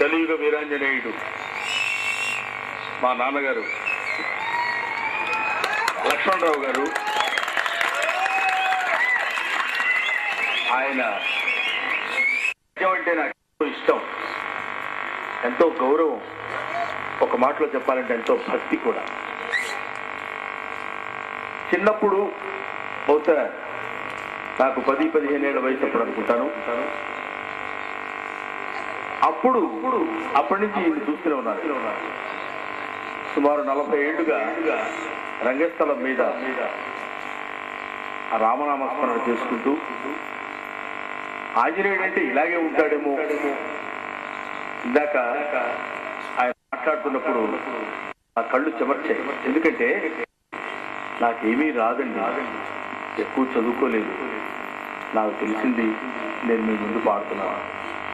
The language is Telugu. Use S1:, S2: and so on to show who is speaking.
S1: కలియుగ వీరాంజనేయుడు. మా నాన్నగారు. లక్ష్మణరావు గారు. ఆయన నిజం అంటే నాకు ఎంతో ఇష్టం. ఎంతో గౌరవం. ఒక మాటలో చెప్పాలంటే ఎంతో భక్తి కూడా. చిన్నప్పుడు బహుశా నాకు పది పదిహేను ఏళ్ళ వయసు అప్పుడు అనుకుంటాను. అప్పుడు అప్పటి నుంచి ఈయన చూస్తూనే ఉన్నారు. సుమారు నలభై ఏళ్ళుగా రంగస్థలం మీద రామనామస్మరణ చేసుకుంటూ ఆంజనేయుడంటే ఇలాగే ఉంటాడేమో ఇందాక ఆయన మాట్లాడుతున్నప్పుడు ఆ కళ్ళు చెమర్చాయి. ఎందుకంటే నాకేమీ రాదండి. ఎక్కువ చదువుకోలేదు. నాకు తెలిసింది నేను మీ ముందు పాడుతున్నాను.